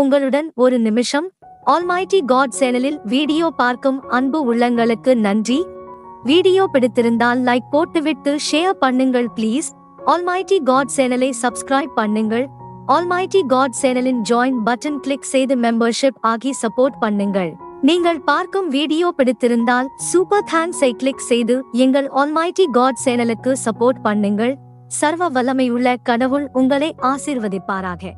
உங்களுடன் ஒரு நிமிஷம் ஆல்மைட்டி காட் சேனலில் வீடியோ பார்க்கும் அன்பு உள்ளங்களுக்கு நன்றி. வீடியோ பிடித்திருந்தால் லைக் போட்டுவிட்டு ஷேர் பண்ணுங்கள் ப்ளீஸ் ஆல்மைட்டி காட் சேனலை சப்ஸ்கிரைப் பண்ணுங்கள். ஆல்மைட்டி காட் சேனலின் ஜாயின் பட்டன் கிளிக் செய்து மெம்பர்ஷிப் ஆகி சப்போர்ட் பண்ணுங்கள். நீங்கள் பார்க்கும் வீடியோ பிடித்திருந்தால் சூப்பர் தேங்க்ஸை கிளிக் செய்து எங்கள் ஆல்மைட்டி காட் சேனலுக்கு சப்போர்ட் பண்ணுங்கள். சர்வ வல்லமையுள்ள கடவுள் உங்களை ஆசீர்வதிப்பாராக.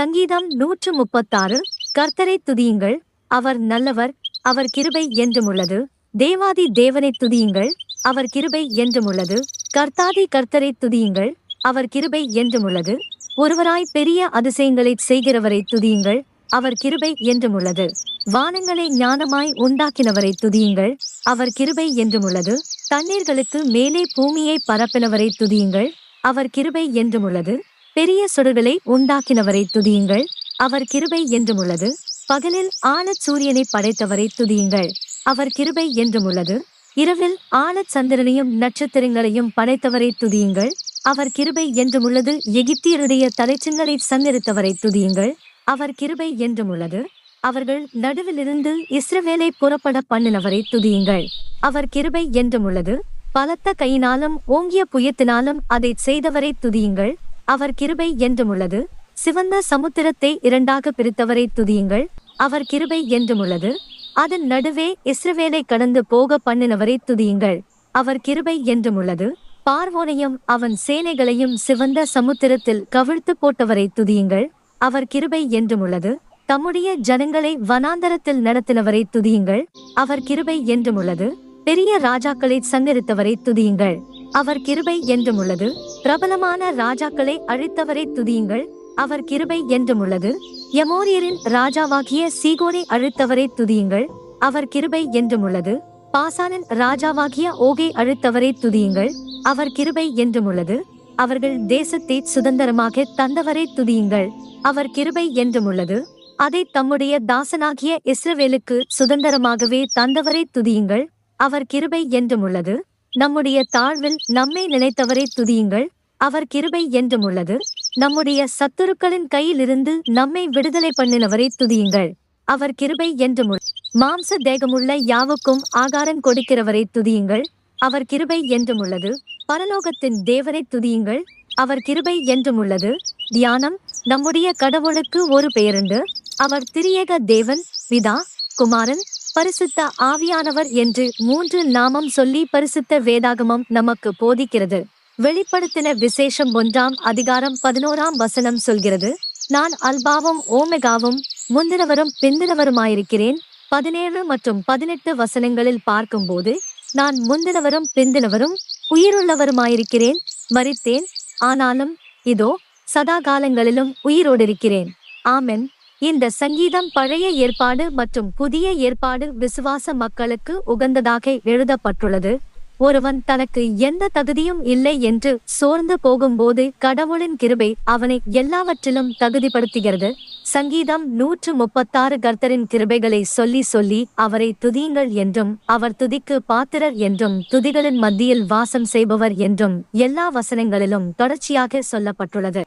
சங்கீதம் நூற்று முப்பத்தாறு கர்த்தரை துதியுங்கள். அவர் நல்லவர் அவர் கிருபை என்றுமுள்ளது. தேவாதி தேவனை துதியுங்கள். அவர் கிருபை என்றுமுள்ளது. கர்த்தாதி கர்த்தரை துதியுங்கள். அவர் கிருபை என்றுமுள்ளது. ஒருவராய் பெரிய அதிசயங்களை செய்கிறவரை துதியுங்கள். அவர் கிருபை என்றுமுள்ளது. வானங்களை ஞானமாய் உண்டாக்கினவரை துதியுங்கள். அவர் கிருபை என்றுமுள்ளது. தண்ணீர்களுக்கு மேலே பூமியை பரப்பினவரை துதியுங்கள். அவர் கிருபை என்றுமுள்ளது. பெரிய சுடர்களை உண்டாக்கினவரை துதியுங்கள். அவர் கிருபை என்றுமுள்ளது. பகலில் ஆழச் சூரியனை படைத்தவரை துதியுங்கள். அவர் கிருபை என்றுமுள்ளது. இரவில் ஆழச் சந்திரனையும் நட்சத்திரங்களையும் படைத்தவரை துதியுங்கள். அவர் கிருபை என்றுமுள்ளது. எகிப்தியருடைய தலைச்சங்களை சந்திரித்தவரை துதியுங்கள். அவர் கிருபை என்றுமுள்ளது. அவர்கள் நடுவிலிருந்து இஸ்ரவேலை புறப்பட பண்ணினவரை துதியுங்கள். அவர் கிருபை என்றுமுள்ளது. பலத்த கையினாலும் ஓங்கிய புயத்தினாலும் அதை செய்தவரை துதியுங்கள். அவர் கிருபை என்றுமுள்ளது. சிவந்த சமுத்திரத்தை இரண்டாக பிரித்தவரை துதியுங்கள். அவர் கிருபை என்றுமுள்ளது. அதன் நடுவே இஸ்ரவேலை கடந்து போக பண்ணினவரை துதியுங்கள். அவர் கிருபை என்றுமுள்ளது. பார்வோனையும் அவன் சேனைகளையும் சிவந்த சமுத்திரத்தில் கவிழ்த்து போட்டவரை துதியுங்கள். அவர் கிருபை என்றுமுள்ளது. தம்முடைய ஜனங்களை வனாந்தரத்தில் நடத்தினவரை துதியுங்கள். அவர் கிருபை என்றுமுள்ளது. பெரிய ராஜாக்களை சங்கரித்தவரை துதியுங்கள். அவர் கிருபை என்றுமுள்ளது. பிரபலமான ராஜாக்களை அழித்தவரை துதியுங்கள். அவர் கிருபை என்றுமுள்ளது. யமோரியரின் ராஜாவாகிய சீகோனை அழித்தவரை துதியுங்கள். அவர் கிருபை என்றுமுள்ளது. பாசானின் ராஜாவாகிய ஓகை அழித்தவரை துதியுங்கள். அவர் கிருபை என்றுமுள்ளது. அவர்கள் தேசத்தை சுதந்திரமாக தந்தவரை துதியுங்கள். அவர் கிருபை என்றுமுள்ளது. அதை தம்முடைய தாசனாகிய இஸ்ரவேலுக்கு சுதந்திரமாகவே தந்தவரை துதியுங்கள். அவர் கிருபை என்றுமுள்ளது. நம்முடைய தாழ்வில் நம்மை நினைத்தவரை துதியுங்கள். அவர் கிருபை என்றுமுள்ளது நம்முடைய சத்துருக்களின் கையிலிருந்து நம்மை விடுதலை பண்ணினவரை துதியுங்கள். அவர் கிருபை என்றும் மாம்ச தேகமுள்ள யாவுக்கும் ஆகாரம் கொடுக்கிறவரை துதியுங்கள். அவர் கிருபை என்றுமுள்ளது பரலோகத்தின் தேவரை துதியுங்கள். அவர் கிருபை என்றுமுள்ளது தியானம் நம்முடைய கடவுளுக்கு ஒரு பெயருண்டு. அவர் திரியேக தேவன் பிதா குமாரன் பரிசுத்த ஆவியானவர் என்று மூன்று நாமம் சொல்லி பரிசுத்த வேதாகமம் நமக்கு போதிக்கிறது. வெளிப்படுத்தின விசேஷம் ஒன்றாம் அதிகாரம் பதினோராம் வசனம் சொல்கிறது நான் அல்பாவும் ஓமெகாவும் முந்தினவரும் பிந்தினவருமாயிருக்கிறேன். பதினேழு மற்றும் பதினெட்டு வசனங்களில் பார்க்கும்போது நான் முந்தினவரும் பிந்தினவரும் உயிருள்ளவருமாயிருக்கிறேன் மறித்தேன் ஆனாலும் இதோ சதா காலங்களிலும் உயிரோடிருக்கிறேன். ஆமென். இந்த சங்கீதம் பழைய ஏற்பாடு மற்றும் புதிய ஏற்பாடு விசுவாச மக்களுக்கு உகந்ததாக எழுதப்பட்டுள்ளது. ஒருவன் தனக்கு எந்த தகுதியும் இல்லை என்று சோர்ந்து போகும்போது கடவுளின் கிருபை அவனை எல்லாவற்றிலும் தகுதிப்படுத்துகிறது. சங்கீதம் நூற்று முப்பத்தாறு கர்த்தரின் கிருபைகளை சொல்லி சொல்லி அவரை துதியுங்கள் என்றும் அவர் துதிக்கு பாத்திரர் என்றும் துதிகளின் மத்தியில் வாசம் செய்பவர் என்றும் எல்லா வசனங்களிலும் தொடர்ச்சியாக சொல்லப்பட்டுள்ளது.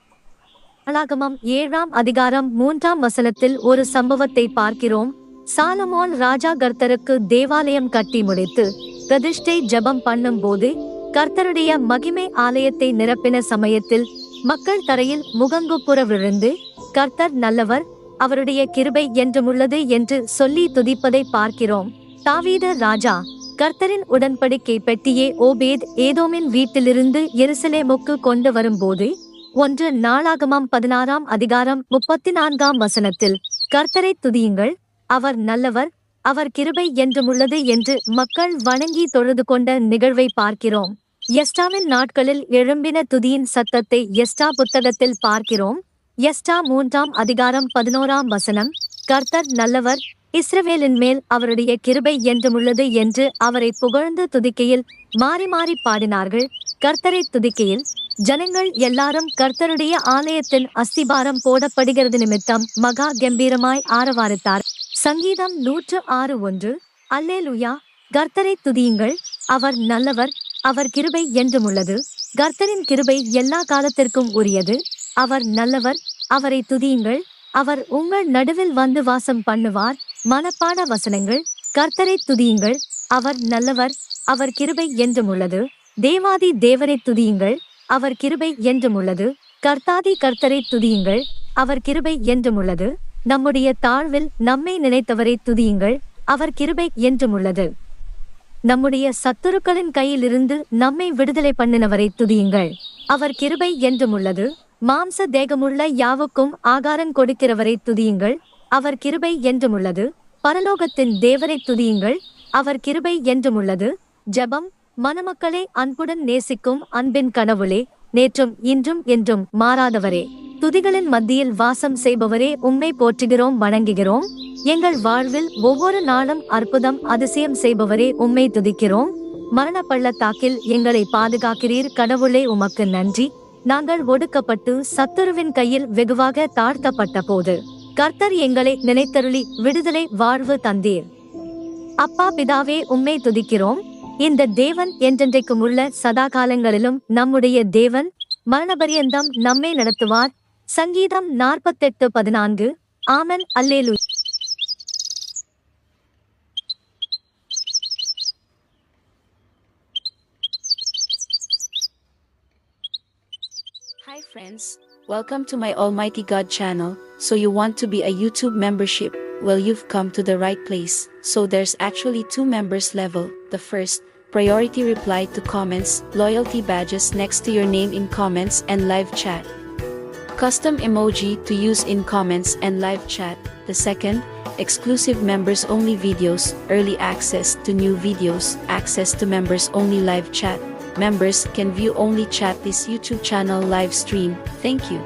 அலாகமம் ஏழாம் அதிகாரம் மூன்றாம் வசனத்தில் ஒரு சம்பவத்தை பார்க்கிறோம். சாலமோன் ராஜா கர்த்தருக்கு தேவாலயம் கட்டி முடித்து பிரதிஷ்டை ஜெபம் பண்ணும்போது கர்த்தருடைய மகிமை ஆலயத்தை நிரப்பின சமயத்தில் மக்கள் தரையில் முகங்குப்புற விழுந்து கர்த்தர் நல்லவர் அவருடைய கிருபை என்றுமுள்ளது என்று சொல்லி துதிப்பதை பார்க்கிறோம். தாவீது ராஜா கர்த்தரின் உடன்படிக்கை பெட்டியே ஓபேத் ஏதோமின் வீட்டிலிருந்து எருசலேமுக்கு கொண்டு வரும்போது ஒன்று நாளாகமம் பதினாறாம் அதிகாரம் முப்பத்தி நான்காம் வசனத்தில் கர்த்தரை துதியுங்கள். அவர் நல்லவர். அவர் கிருபை என்றுமுள்ளது என்று மக்கள் வணங்கி தொழுது கொண்ட நிகழ்வை பார்க்கிறோம். எஸ்டாவின் நாட்களில் எழும்பின துதியின் சத்தத்தை எஸ்டா புத்தகத்தில் பார்க்கிறோம். எஸ்டா மூன்றாம் அதிகாரம் பதினோராம் வசனம் கர்த்தர் நல்லவர். இஸ்ரவேலின் மேல் அவருடைய கிருபை என்றுமுள்ளது என்று அவரை புகழ்ந்து துதிக்கையில் மாறி மாறி பாடினார்கள். கர்த்தரை துதிக்கையில் ஜனங்கள் எல்லாரும் கர்த்தருடைய ஆலயத்தின் அஸ்திபாரம் போடப்படுகிறது நிமித்தம் மகா கம்பீரமாய் ஆரவாரித்தார். சங்கீதம் நூற்று ஆறு ஒன்று. அல்லேலுயா கர்த்தரை துதியுங்கள். அவர் நல்லவர் அவர் கிருபை என்றும் உள்ளது. கர்த்தரின் கிருபை எல்லா காலத்திற்கும் உரியது. அவர் நல்லவர் அவரை துதியுங்கள். அவர் உங்கள் நடுவில் வந்து வாசம் பண்ணுவார். மனப்பாட வசனங்கள். கர்த்தரை துதியுங்கள். அவர் நல்லவர் அவர் கிருபை என்றும் உள்ளது. தேவாதி தேவரை துதியுங்கள். அவர் கிருபை என்றும் உள்ளது. கர்த்தாதி கர்த்தரை துதியுங்கள். அவர் கிருபை என்றும் உள்ளது. நம்முடைய தாழ்வில் நம்மை நினைத்தவரை துதியுங்கள். அவர் கிருபை என்றும் உள்ளது. நம்முடைய சத்துருக்களின் கையிலிருந்து நம்மை விடுதலை பண்ணினவரை துதியுங்கள். அவர் கிருபை என்றும் உள்ளது. மாம்ச தேகமுள்ள யாவுக்கும் ஆகாரம் கொடுக்கிறவரை துதியுங்கள். அவர் கிருபை என்றும் உள்ளது. பரலோகத்தின் தேவரை துதியுங்கள். அவர் கிருபை என்றும் உள்ளது. ஜெபம் மணமக்களை அன்புடன் நேசிக்கும் அன்பின் கனவுளே நேற்றும் இன்றும் என்றும் மாறாதவரே. துதிகளின் மத்தியில் வாசம் செய்பவரே உம்மை போற்றுகிறோம் வணங்குகிறோம். எங்கள் வாழ்வில் ஒவ்வொரு நாளும் அற்புதம் அதிசயம் செய்பவரே உம்மை துதிக்கிறோம். மரண பள்ளத்தாக்கில் எங்களை பாதுகாக்கிறீர் கடவுளே உமக்கு நன்றி. நாங்கள் ஒடுக்கப்பட்டு சத்துருவின் கையில் வெகுவாக தாழ்த்தப்பட்ட போது கர்த்தர் எங்களை நினைத்தருளி விடுதலை வாழ்வு தந்தீர். அப்பா பிதாவே உம்மை துதிக்கிறோம். இந்த தேவன் என்றென்றைக்கும் உள்ள சதா காலங்களிலும் நம்முடைய தேவன் மரணபரியந்தம் நம்மை நடத்துவார் சங்கீதம் நாற்பத்தெட்டு பதினான்கு Amen அல்லேலு Hi friends, welcome to my Almighty God channel. So you want to be a YouTube membership? Well, you've come to the right place. So there's actually two members level. The first, priority reply to comments, loyalty badges next to your name in comments and live chat. Custom emoji to use in comments and live chat. The second, exclusive members only videos, early access to new videos, access to members only live chat. Members can view only chat this YouTube channel live stream. Thank you.